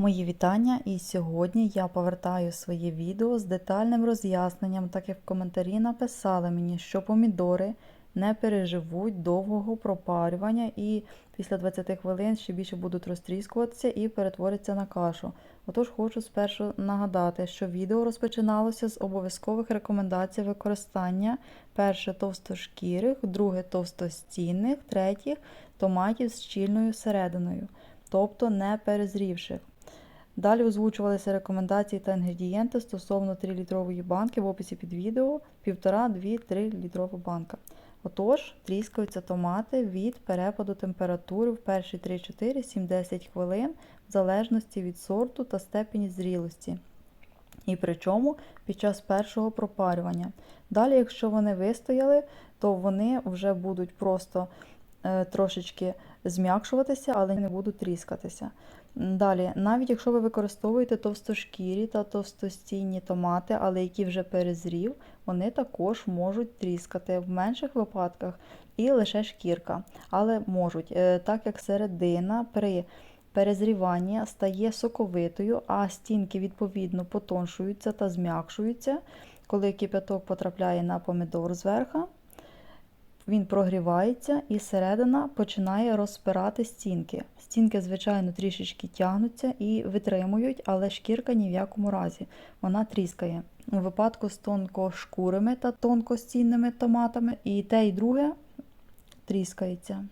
Мої вітання, і сьогодні я повертаю своє відео з детальним роз'ясненням, так як в коментарі написали мені, що помідори не переживуть довгого пропарювання і після 20 хвилин ще більше будуть розтріскуватися і перетворяться на кашу. Отож, хочу спершу нагадати, що відео розпочиналося з обов'язкових рекомендацій використання: перше товстошкірих, друге товстостінних, третє томатів з щільною серединою, тобто не перезрівших. Далі озвучувалися рекомендації та інгредієнти стосовно 3-літрової банки в описі під відео 1,5-2-3 літрова банка. Отож, тріскаються томати від перепаду температури в перші 3-4-7-10 хвилин в залежності від сорту та степені зрілості. І причому під час першого пропарювання. Далі, якщо вони вистояли, то вони вже будуть просто е, трошечки зм'якшуватися, але не будуть тріскатися. Далі, навіть якщо ви використовуєте товстошкірі та товстостійні томати, але які вже перезрів, вони також можуть тріскати в менших випадках і лише шкірка, але можуть, Е, так як середина при перезріванні стає соковитою, а стінки відповідно потоншуються та зм'якшуються, коли кипяток потрапляє на помідор зверху. Він прогрівається і середина починає розпирати стінки. Стінки, звичайно, трішечки тягнуться і витримують, але шкірка ні в якому разі вона тріскає. У випадку з тонкошкурими та тонкостінними томатами і те, і друге тріскається.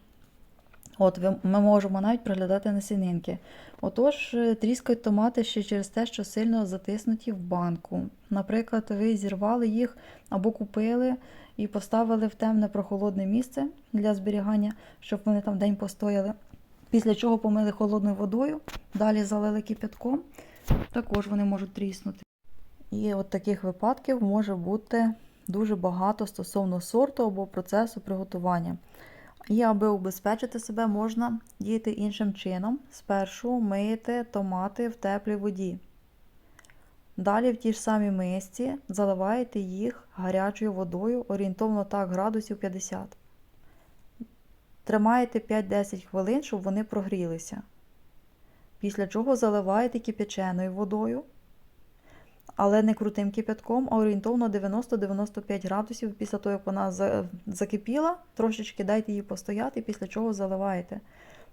От ми можемо навіть приглядати насінинки. Отож, е, тріскають томати ще через те, що сильно затиснуті в банку. Наприклад, ви зірвали їх або купили і поставили в темне прохолодне місце для зберігання, щоб вони там день постояли. Після чого помили холодною водою, далі залили кипятком, також вони можуть тріснути. І от таких випадків може бути дуже багато стосовно сорту або процесу приготування. І аби убезпечити себе, можна діяти іншим чином. Спершу миєте томати в теплій воді. Далі в тій ж самій мисці заливаєте їх гарячою водою, орієнтовно так градусів 50. Тримаєте 5-10 хвилин, щоб вони прогрілися. Після чого заливаєте кипяченою водою, але не крутим кипятком, а орієнтовно 90-95 градусів. Після того, як вона закипіла, трошечки дайте їй постояти, після чого заливаєте.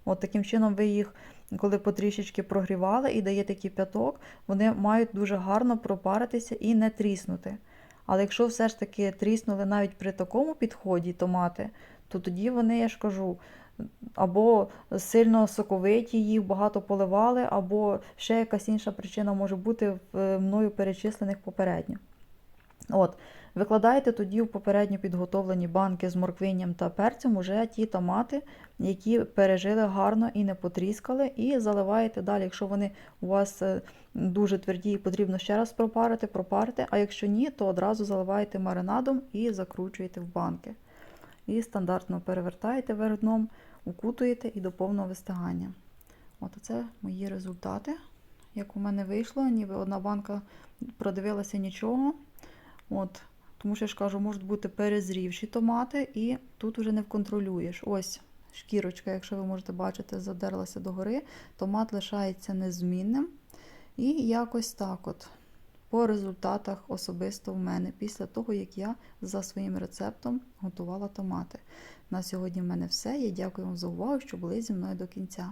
От таким чином ви їх, коли потрішечки прогрівали і даєте кипяток, вони мають дуже гарно пропаритися і не тріснути. Але якщо все ж таки тріснули навіть при такому підході томати, то тоді вони, я ж кажу, або сильно соковиті, їх багато поливали, або ще якась інша причина може бути в е, мною перечислених попередньо. От, викладаєте тоді в попередньо підготовлені банки з морквинням та перцем уже ті томати, які пережили гарно і не потріскали, і заливаєте далі. Якщо вони у вас е, дуже тверді і потрібно ще раз пропарити, пропарите, а якщо ні, то одразу заливаєте маринадом і закручуєте в банки. І стандартно перевертаєте вверх укутуєте і до повного вистигання. От це мої результати. Як у мене вийшло, ніби одна банка продивилася нічого. От, тому що я ж кажу, можуть бути перезрівші томати, і тут вже не вконтролюєш. Ось шкірочка, якщо ви можете бачити, задерлася догори, томат лишається незмінним. І якось так от. По результатах особисто в мене після того, як я за своїм рецептом готувала томати. На сьогодні в мене все. Я дякую вам за увагу, що були зі мною до кінця.